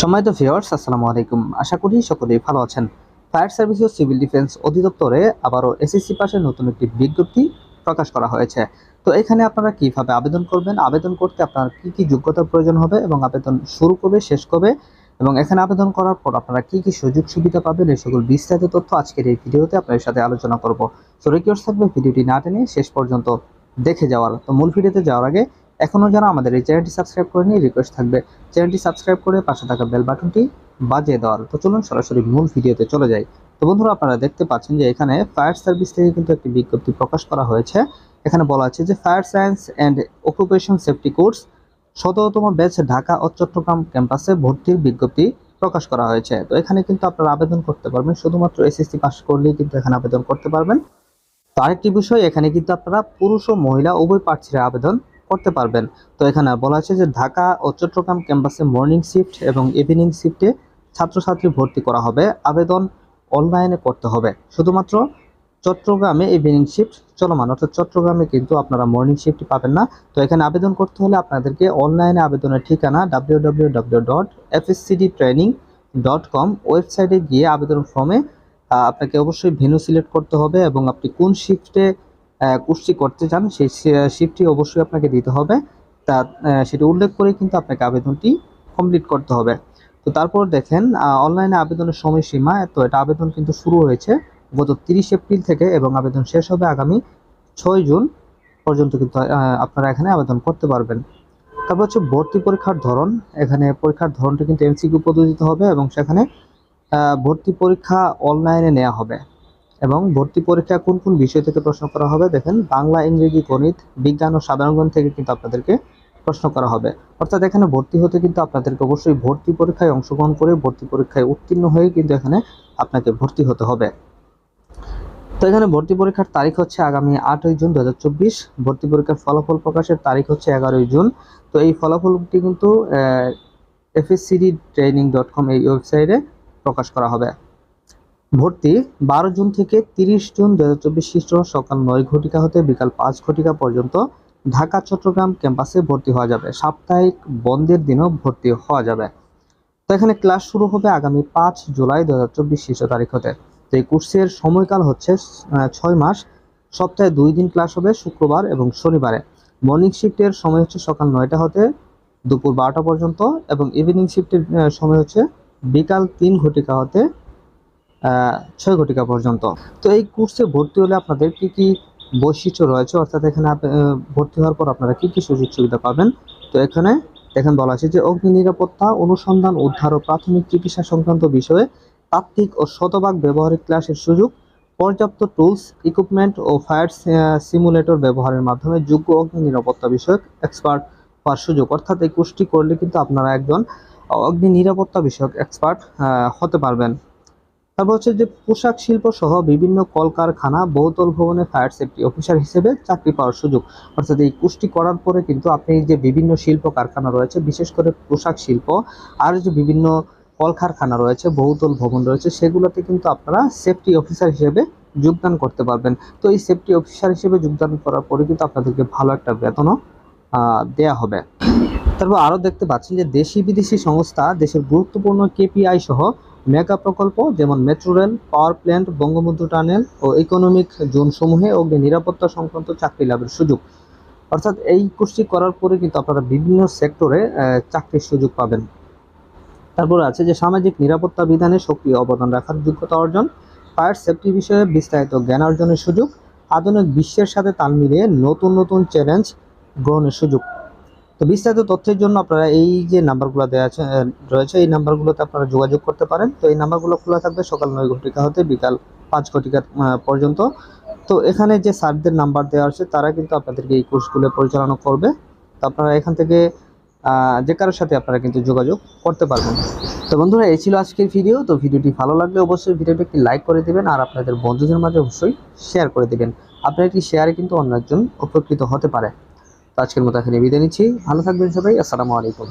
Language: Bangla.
সম্মানিত ভিউয়ার্স আসসালামু আলাইকুম। আশা করি সকলেই ভালো আছেন। ফায়ার সার্ভিস ও সিভিল ডিফেন্স অধিদপ্তরে আবারও এসএসসি পাশের নতুন একটি বিজ্ঞপ্তি প্রকাশ করা হয়েছে। তো এখানে আপনারা কীভাবে আবেদন করবেন? আবেদন করতে আপনার কি কি যোগ্যতার প্রয়োজন হবে এবং আবেদন শুরু কবে, শেষ কবে? এবং এখানে আবেদন করার পর আপনারা কি কি সুযোগ সুবিধা পাবেন? এই সকল বিস্তারিত তথ্য আজকের এই ভিডিওতে আপনাদের সাথে আলোচনা করব। সো রিকোয়েস্ট থাকবে ভিডিওটি না টেনে শেষ পর্যন্ত দেখে যাওয়ার। তো মূল ভিডিওতে যাওয়ার আগে এখনও যারা আমাদের এই চ্যানেলটি সাবস্ক্রাইব করেনি রিকোয়েস্ট থাকবে। চ্যানেলটি সাবস্ক্রাইব করে পাশে থাকা বেল বাটনটি বাজিয়ে দেওয়ার। তো চলুন সরাসরি মূল ভিডিওতে চলে যাই। তো বন্ধুরা, আপনারা দেখতে পাচ্ছেন যে এখানে ফায়ার সার্ভিস থেকে কিন্তু একটি বিজ্ঞপ্তি প্রকাশ করা হয়েছে। এখানে বলা আছে যে fire science and occupation safety course শততম ব্যাচ ঢাকা ও চট্টগ্রাম ক্যাম্পাসে ভর্তির বিজ্ঞপ্তি প্রকাশ করা হয়েছে। তো এখানে কিন্তু আপনারা আবেদন করতে পারবেন। শুধুমাত্র এসএসসি পাস করলেই কিন্তু এখানে আবেদন করতে পারবেন। তো আরেকটি বিষয়, এখানে কিন্তু আপনারা পুরুষ ও মহিলা উভয় প্রার্থীরা আবেদন করতে পারবেন। তো এখানে বলা আছে যে ঢাকা ও চট্টগ্রাম ক্যাম্পাসে মর্নিং শিফট এবং ইভিনিং শিফটে ছাত্রছাত্রী ভর্তি করা হবে। আবেদন অনলাইনে করতে হবে। শুধুমাত্র চট্টগ্রামে ইভিনিং শিফট চলমান, অর্থাৎ চট্টগ্রামে কিন্তু আপনারা মর্নিং শিফট পাবেন না। তো এখানে আবেদন করতে হলে আপনাদেরকে অনলাইনে আবেদনের ঠিকানা কম ওয়েবসাইটে গিয়ে আবেদন ফর্মে আপনাকে অবশ্যই ভেন্যু সিলেক্ট করতে হবে এবং আপনি কোন শিফটে কুর্সি করতে চান, সেই শিফটটি অবশ্যই আপনাকে দিতে হবে। তা সেটি উল্লেখ করে কিন্তু আপনাকে আবেদনটি কমপ্লিট করতে হবে। তো তারপর দেখেন অনলাইনে আবেদনের সময়সীমা, তো এটা আবেদন কিন্তু শুরু হয়েছে গত তিরিশ এপ্রিল থেকে এবং আবেদন শেষ হবে আগামী ছয় জুন পর্যন্ত কিন্তু আপনারা এখানে আবেদন করতে পারবেন। তারপর হচ্ছে ভর্তি পরীক্ষার ধরন। এখানে পরীক্ষার ধরনটি কিন্তু এমসিকিউ পদ্ধতিতে হবে এবং সেখানে ভর্তি পরীক্ষা অনলাইনে নেওয়া হবে। এবং ভর্তি পরীক্ষা কোন কোন বিষয় থেকে প্রশ্ন করা হবে, দেখেন বাংলা, ইংরেজি, গণিত, বিজ্ঞান ও সাধারণ জ্ঞান থেকে কিন্তু আপনাদেরকে প্রশ্ন করা হবে। অর্থাৎ এখানে ভর্তি হতে কিন্তু আপনাদেরকে অবশ্যই ভর্তি পরীক্ষায় অংশগ্রহণ করে ভর্তি পরীক্ষায় উত্তীর্ণ হয়ে কিন্তু এখানে আপনাকে ভর্তি হতে হবে। তো এখানে ভর্তি পরীক্ষার তারিখ হচ্ছে আগামী আটই জুন দু হাজার চব্বিশ। ভর্তি পরীক্ষার ফলাফল প্রকাশের তারিখ হচ্ছে এগারোই জুন। তো এই ফলাফলটি কিন্তু এফএসসিডি ট্রেনিং ডট কম এই ওয়েবসাইটে প্রকাশ করা হবে। ভর্তি বারো জুন থেকে তিরিশ জুন দু হাজার চব্বিশ খ্রিস্ট সকাল নয় ঘটিকা হতে বিকাল পাঁচ ঘটিকা পর্যন্ত ঢাকা, চট্টগ্রাম ক্যাম্পাসে ভর্তি হওয়া যাবে। সাপ্তাহিক বন্ধের দিনও ভর্তি হওয়া যাবে। তো এখানে ক্লাস শুরু হবে আগামী পাঁচ জুলাই দু হাজার চব্বিশ খ্রিস্ট তারিখ হতে। তো এই কোর্সের সময়কাল হচ্ছে ছয় মাস। সপ্তাহে দুই দিন ক্লাস হবে, শুক্রবার এবং শনিবারে। মর্নিং শিফটের সময় হচ্ছে সকাল নয়টা হতে দুপুর বারোটা পর্যন্ত এবং ইভিনিং শিফটের সময় হচ্ছে বিকাল তিন ঘটিকা হতে ছয় ঘটিকা পর্যন্ত। তো এই কোর্সে ভর্তি হলে আপনাদের কি কি বৈশিষ্ট্য রয়েছে? অর্থাৎ এখানে ভর্তি হওয়ার পর আপনারা কি কি সুযোগ সুবিধা পাবেন? তো এখানে এখানে বলা আছে যে অগ্নি নিরাপত্তা, অনুসন্ধান, উদ্ধার ও প্রাথমিক চিকিৎসা সংক্রান্ত বিষয়ে তাত্ত্বিক ও শতভাগ ব্যবহারিক ক্লাসের সুযোগ, পর্যাপ্ত টুলস ইকুইপমেন্ট ও ফায়ার সিমুলেটর ব্যবহারের মাধ্যমে যোগ্য অগ্নি নিরাপত্তা বিষয়ক এক্সপার্ট হওয়ার সুযোগ। অর্থাৎ এই কোর্সটি করলে কিন্তু আপনারা একজন অগ্নি নিরাপত্তা বিষয়ক এক্সপার্ট হতে পারবেন। তারপর হচ্ছে যে পোশাক শিল্প সহ বিভিন্ন কলকারখানা, বহুতল ভবনে ফায়ার সেফটি অফিসার হিসেবে চাকরি পাওয়ার সুযোগ। অর্থাৎ এই কুষ্টি করার পরে কিন্তু আপনি যে বিভিন্ন শিল্প কারখানা রয়েছে, বিশেষ করে পোশাক শিল্প, আর যে বিভিন্ন কলকারখানা রয়েছে, বহুতল ভবন রয়েছে, সেগুলোতে কিন্তু আপনারা সেফটি অফিসার হিসেবে যোগদান করতে পারবেন। তো এই সেফটি অফিসার হিসেবে যোগদান করার পরে কিন্তু আপনাদেরকে ভালো একটা বেতনও দেয়া হবে। তারপর আরও দেখতে পাচ্ছেন যে দেশি বিদেশি সংস্থা, দেশের গুরুত্বপূর্ণ কেপিআই সহ মেগা প্রকল্প, যেমন metro rail power plant Bangabandhu tunnel ও ইকোনমিক জোনসমূহে অগ্নি নিরাপত্তা সংক্রান্ত চাকরি লাভের সুযোগ। অর্থাৎ এই কোর্সটি করার পরে কিন্তু আপনারা বিভিন্ন সেক্টরে চাকরির সুযোগ পাবেন। তারপরে আছে যে সামাজিক নিরাপত্তা বিধানে সক্রিয় অবদান রাখার যোগ্যতা অর্জন ফায়ার সেফটি বিষয়ে বিস্তারিত জ্ঞান অর্জনের সুযোগ, আধুনিক বিশ্বের সাথে তাল মিলিয়ে নতুন নতুন চ্যালেঞ্জ গ্রহণের সুযোগ। তো বিস্তারিত তথ্যের জন্য আপনারা এই যে নাম্বারগুলো দেওয়া আছে রয়েছে, এই নাম্বারগুলোতে আপনারা যোগাযোগ করতে পারেন। তো এই নাম্বারগুলো খোলা থাকবে সকাল নয় ঘটিকা হতে বিকাল পাঁচ ঘটিকা পর্যন্ত। তো এখানে যে স্যারদের নাম্বার দেওয়া আছে, তারা কিন্তু আপনাদেরকে এই কোর্সগুলো পরিচালনা করবে। তো আপনারা এখান থেকে যে কারোর সাথে আপনারা কিন্তু যোগাযোগ করতে পারবেন। তো বন্ধুরা, এই ছিল আজকের ভিডিও। তো ভিডিওটি ভালো লাগলে অবশ্যই ভিডিওটি একটি লাইক করে দিবেন আর আপনাদের বন্ধুদের মাঝে অবশ্যই শেয়ার করে দেবেন। আপনার একটি শেয়ারে কিন্তু অন্য একজন উপকৃত হতে পারে। আজকের মতো এখানে বিদায় নিচ্ছি। ভালো থাকবেন সবাই। আসসালামু আলাইকুম।